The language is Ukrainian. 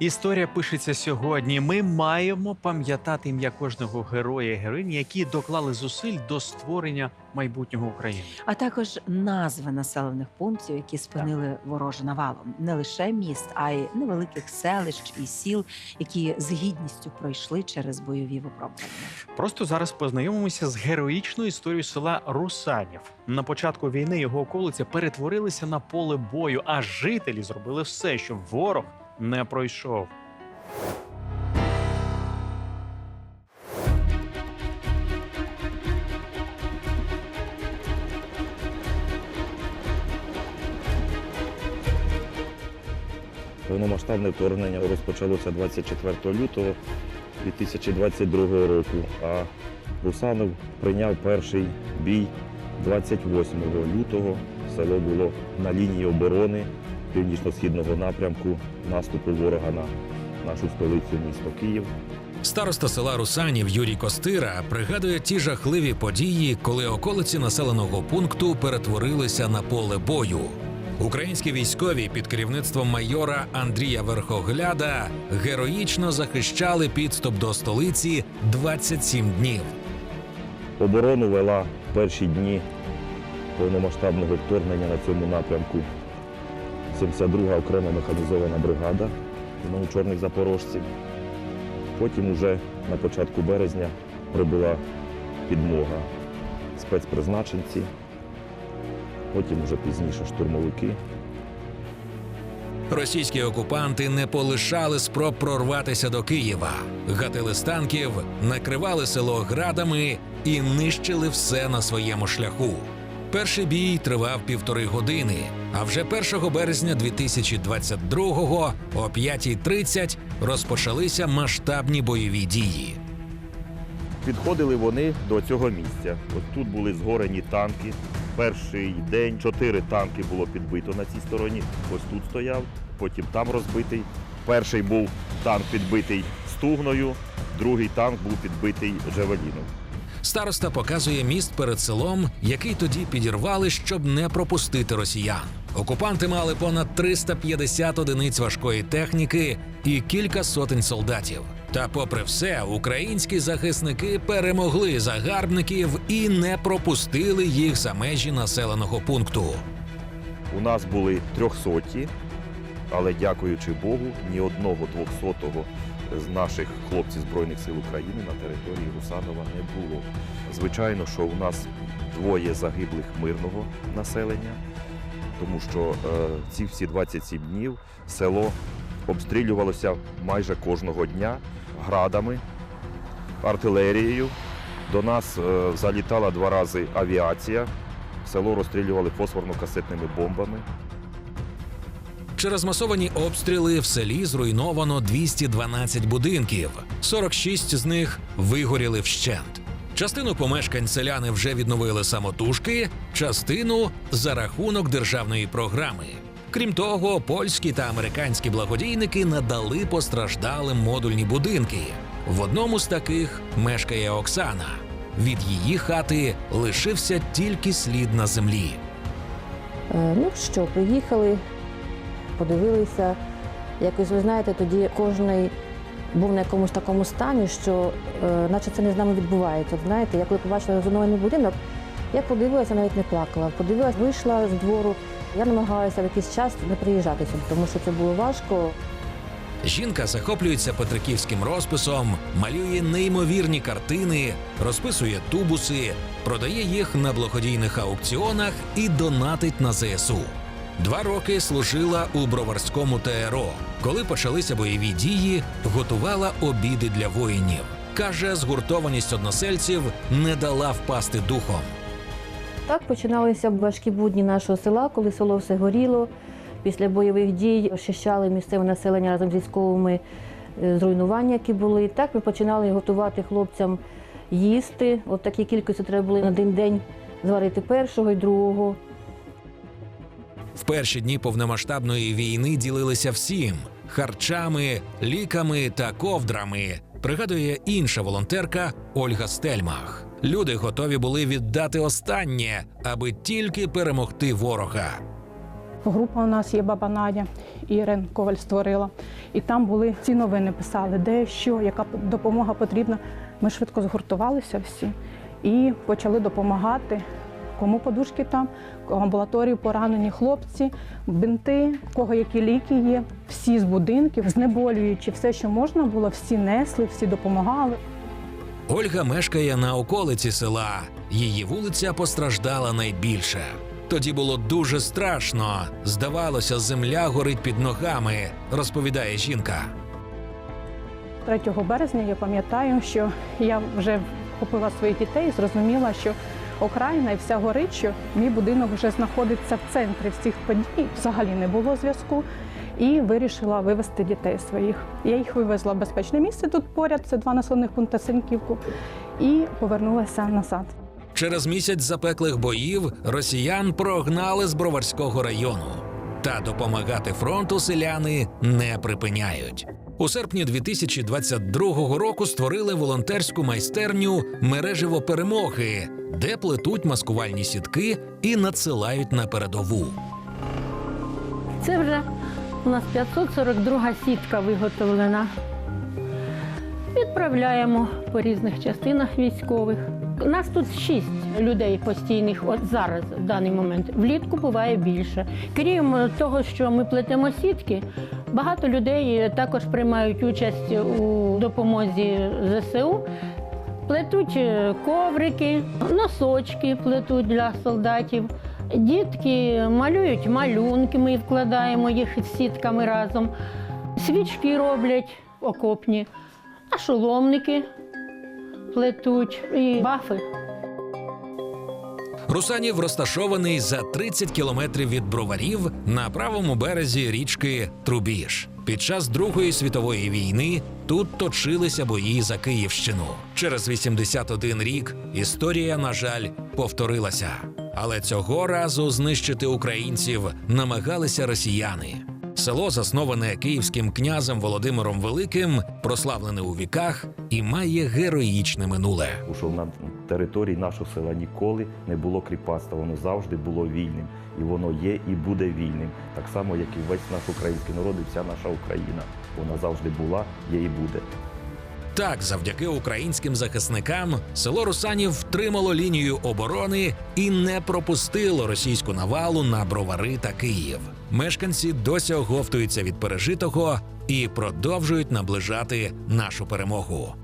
Історія пишеться сьогодні. Ми маємо пам'ятати ім'я кожного героя і героїні, які доклали зусиль до створення майбутнього України. А також назви населених пунктів, які спинили вороже навалом, не лише міст, а й невеликих селищ і сіл, які з гідністю пройшли через бойові випробування. Просто зараз познайомимося з героїчною історією села Русанів. На початку війни його околиця перетворилися на поле бою, а жителі зробили все, щоб ворог не пройшов. Повномасштабне вторгнення розпочалося 24 лютого 2022 року, а Русанов прийняв перший бій 28 лютого. Село було на лінії оборони північно-східного напрямку наступу ворога на нашу столицю місто Київ. Староста села Русанів Юрій Костира пригадує ті жахливі події, коли околиці населеного пункту перетворилися на поле бою. Українські військові під керівництвом майора Андрія Верхогляда героїчно захищали підступ до столиці 27 днів. Оборону вела перші дні повномасштабного вторгнення на цьому напрямку 72-га окрема механізована бригада імені чорних запорожців. Потім уже на початку березня прибула підмога спецпризначенці, потім уже пізніше штурмовики. Російські окупанти не полишали спроб прорватися до Києва, гатили з танків, накривали село градами і нищили все на своєму шляху. Перший бій тривав півтори години. А вже 1 березня 2022-го о 5.30 розпочалися масштабні бойові дії. Підходили вони до цього місця. От тут були згорені танки. Перший день чотири танки було підбито на цій стороні. Ось тут стояв, потім там розбитий. Перший був танк підбитий стугною, другий танк був підбитий джавеліном. Староста показує міст перед селом, який тоді підірвали, щоб не пропустити росіян. Окупанти мали понад 350 одиниць важкої техніки і кілька сотень солдатів. Та, попри все, українські захисники перемогли загарбників і не пропустили їх за межі населеного пункту. У нас були трьохсоті, але дякуючи Богу, ні одного двохсотого з наших хлопців Збройних сил України на території Русанова не було. Звичайно, що у нас двоє загиблих мирного населення, тому що е, ці всі 27 днів село обстрілювалося майже кожного дня градами, артилерією. До нас е, залітала два рази авіація. Село розстрілювали фосфорно-касетними бомбами. Через масовані обстріли в селі зруйновано 212 будинків. 46 з них вигоріли вщент. Частину помешкань селяни вже відновили самотужки, частину за рахунок державної програми. Крім того, польські та американські благодійники надали постраждалим модульні будинки. В одному з таких мешкає Оксана. Від її хати лишився тільки слід на землі. Е, Ну що, приїхали, подивилися. Якось ви знаєте, тоді кожен був на якомусь такому стані, що е, наче це не з нами відбувається. От знаєте, я коли побачила зруйнований будинок, я подивилася, навіть не плакала. Подивилася, вийшла з двору. Я намагалася в якийсь час не приїжджати сюди, тому що це було важко. Жінка захоплюється петриківським розписом, малює неймовірні картини, розписує тубуси, продає їх на благодійних аукціонах і донатить на ЗСУ. Два роки служила у броварському ТРО. Коли почалися бойові дії, готувала обіди для воїнів. Каже, згуртованість односельців не дала впасти духом. Так починалися важкі будні нашого села, коли село все горіло. Після бойових дій очищали місцеве населення разом з військовими е, зруйнування, які були. Так ми починали готувати хлопцям їсти. От такі кількості треба було на один день зварити першого і другого. В перші дні повномасштабної війни ділилися всім харчами, ліками та ковдрами. Пригадує інша волонтерка Ольга Стельмах. Люди готові були віддати останнє, аби тільки перемогти ворога. Група у нас є баба Надя, Ірен Коваль створила. І там були ці новини писали, де що, яка допомога потрібна. Ми швидко згуртувалися всі і почали допомагати. Кому подушки там, в амбулаторії поранені хлопці, бинти, кого які ліки є, всі з будинків, знеболюючи все, що можна було, всі несли, всі допомагали. Ольга мешкає на околиці села. Її вулиця постраждала найбільше. Тоді було дуже страшно. Здавалося, земля горить під ногами, розповідає жінка. 3 березня я пам'ятаю, що я вже купила своїх дітей і зрозуміла, що окраїна і вся гориччя. мій будинок вже знаходиться в центрі всіх подій. Взагалі не було зв'язку. І вирішила вивезти дітей своїх. Я їх вивезла в безпечне місце тут поряд, це два населених пункти Синьківку, і повернулася назад. Через місяць запеклих боїв росіян прогнали з Броварського району. Та допомагати фронту селяни не припиняють. У серпні 2022 року створили волонтерську майстерню мережево перемоги, де плетуть маскувальні сітки і надсилають на передову. Це вже у нас 542 сітка виготовлена. Відправляємо по різних частинах військових. Нас тут шість людей постійних, от зараз, в даний момент. Влітку буває більше. Крім того, що ми плетемо сітки, багато людей також приймають участь у допомозі ЗСУ. Плетуть е, коврики, носочки плетуть для солдатів. Дітки малюють малюнки, ми вкладаємо їх з сітками разом. Свічки роблять окопні, а шоломники плетуть і бафи. Русанів розташований за 30 кілометрів від броварів на правому березі річки Трубіж. Під час Другої світової війни тут точилися бої за Київщину. Через 81 рік історія, на жаль, повторилася. Але цього разу знищити українців намагалися росіяни. Село засноване київським князем Володимиром Великим, прославлене у віках і має героїчне минуле. у що на території нашого села ніколи не було кріпацтва, воно завжди було вільним. І воно є і буде вільним. Так само, як і весь наш український народ, і вся наша Україна. Вона завжди була, є і буде. Так, завдяки українським захисникам, село Русанів втримало лінію оборони і не пропустило російську навалу на бровари та Київ. Мешканці досі оговтуються від пережитого і продовжують наближати нашу перемогу.